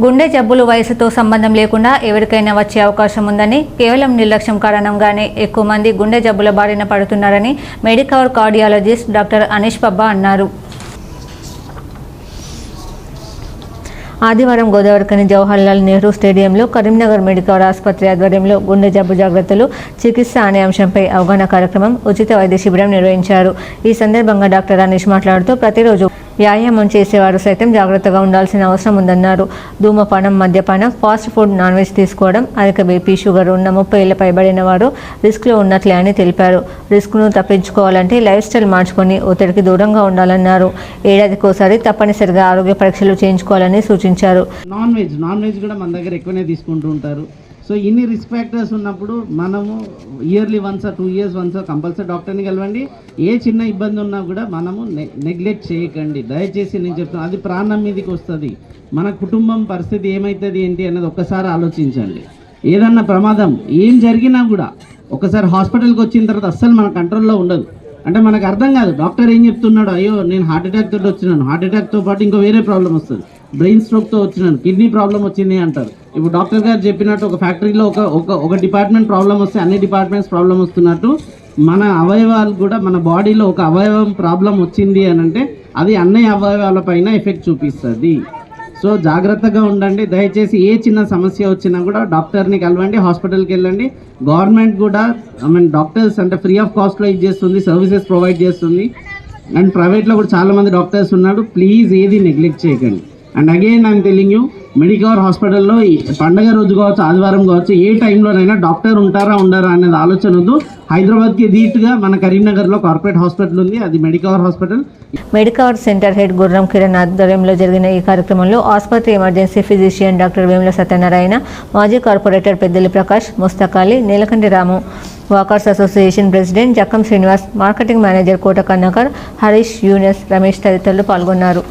గుండె జబ్బులు వయసుతో సంబంధం లేకుండా ఎవరికైనా వచ్చే అవకాశం ఉందని కేవలం నిర్లక్ష్యం కారణంగానే ఎక్కువ మంది గుండె జబ్బుల బారిన పడుతున్నారని Medicover cardiologist doctor Anish Pabba అన్నారు. ఆదివారం గోదావరికని జవహర్లాల్ నెహ్రూ స్టేడియంలో కరీంనగర్ మెడికల్ ఆసుపత్రి ఆధ్వర్యంలో గుండె జబ్బు జాగ్రత్తలు చికిత్స అనే అంశంపై అవగాహన కార్యక్రమం ఉచిత వైద్య శిబిరం నిర్వహించారు. ఈ సందర్భంగా డాక్టర్ అనీష్ మాట్లాడుతూ ప్రతిరోజు వ్యాయామం చేసేవారు సైతం జాగ్రత్తగా ఉండాల్సిన అవసరం ఉందన్నారు. ధూమపానం మద్యపానం ఫాస్ట్ ఫుడ్ నాన్ వెజ్ తీసుకోవడం అధిక బీపీ షుగర్ ఉన్న ముప్పై ఏళ్ళ పైబడిన వారు రిస్క్లో ఉన్నట్లే అని తెలిపారు. రిస్క్ను తప్పించుకోవాలంటే లైఫ్ స్టైల్ మార్చుకొని ఒత్తిడికి దూరంగా ఉండాలన్నారు. ఏడాదికోసారి తప్పనిసరిగా ఆరోగ్య పరీక్షలు చేయించుకోవాలని సూచించారు. నాన్ వెజ్ నాన్ వెజ్ కూడా మన దగ్గర ఎక్కువనే తీసుకుంటూ ఉంటారు. సో ఇన్ని రిస్క్ ఫ్యాక్టర్స్ ఉన్నప్పుడు మనము yearly once two years once compulsory డాక్టర్ని కలవండి. ఏ చిన్న ఇబ్బంది ఉన్నా కూడా మనము నెగ్లెక్ట్ చేయకండి. దయచేసి నేను చెప్తాను అది ప్రాణం మీదకి వస్తుంది. మన కుటుంబం పరిస్థితి ఏమవుతుంది ఏంటి అన్నది ఒక్కసారి ఆలోచించండి. ఏదన్నా ప్రమాదం ఏం జరిగినా కూడా ఒకసారి హాస్పిటల్కి వచ్చిన తర్వాత అస్సలు మన కంట్రోల్లో ఉండదు. అంటే మనకు అర్థం కాదు డాక్టర్ ఏం చెప్తున్నాడు అయ్యో నేను హార్ట్ అటాక్ తోటి వచ్చినాను. హార్ట్ అటాక్తో పాటు ఇంకో వేరే ప్రాబ్లం వస్తుంది. బ్రెయిన్ స్ట్రోక్తో వచ్చినాను. కిడ్నీ ప్రాబ్లం వచ్చింది అంటారు. ఇప్పుడు డాక్టర్ గారు చెప్పినట్టు ఒక ఫ్యాక్టరీలో ఒక ఒక ఒక డిపార్ట్మెంట్ ప్రాబ్లం వస్తే అన్ని డిపార్ట్మెంట్స్ ప్రాబ్లం వస్తున్నట్టు మన అవయవాలు కూడా మన బాడీలో ఒక అవయవం ప్రాబ్లం వచ్చింది అని అంటే అది అన్ని అవయవాలపైన ఎఫెక్ట్ చూపిస్తుంది. సో జాగ్రత్తగా ఉండండి. దయచేసి ఏ చిన్న సమస్య వచ్చినా కూడా డాక్టర్ని కలవండి హాస్పిటల్కి వెళ్ళండి. గవర్నమెంట్ కూడా ఐ మీన్ డాక్టర్స్ అంటే ఫ్రీ ఆఫ్ కాస్ట్లో ఇచ్చేస్తుంది సర్వీసెస్ ప్రొవైడ్ చేస్తుంది. అండ్ ప్రైవేట్లో కూడా చాలామంది డాక్టర్స్ ఉన్నాడు ప్లీజ్ ఏది నెగ్లెక్ట్ చేయకండి. And again I'm telling you Medicover హాస్పిటల్లో పండగ రోజు కావచ్చు ఆదివారం కావచ్చు ఏ టైంలోనైనా డాక్టర్ ఉంటారా ఉండరా అనేది ఆలోచన వద్దు. హైదరాబాద్కి ధీటుగా మన కరీంనగర్లో కార్పొరేట్ హాస్పిటల్ ఉంది అది Medicover hospital Medicover centre head Gurram Kiran ఆధ్వర్యంలో జరిగిన ఈ కార్యక్రమంలో ఆసుపత్రి emergency physician doctor Vemula Satyanarayana మాజీ corporator Peddali Prakash Mustakali Neelakanthi Ramu walkers association president Jakkam Srinivas marketing manager Kota Kannakar Harish Yunus Ramesh తదితరులు పాల్గొన్నారు.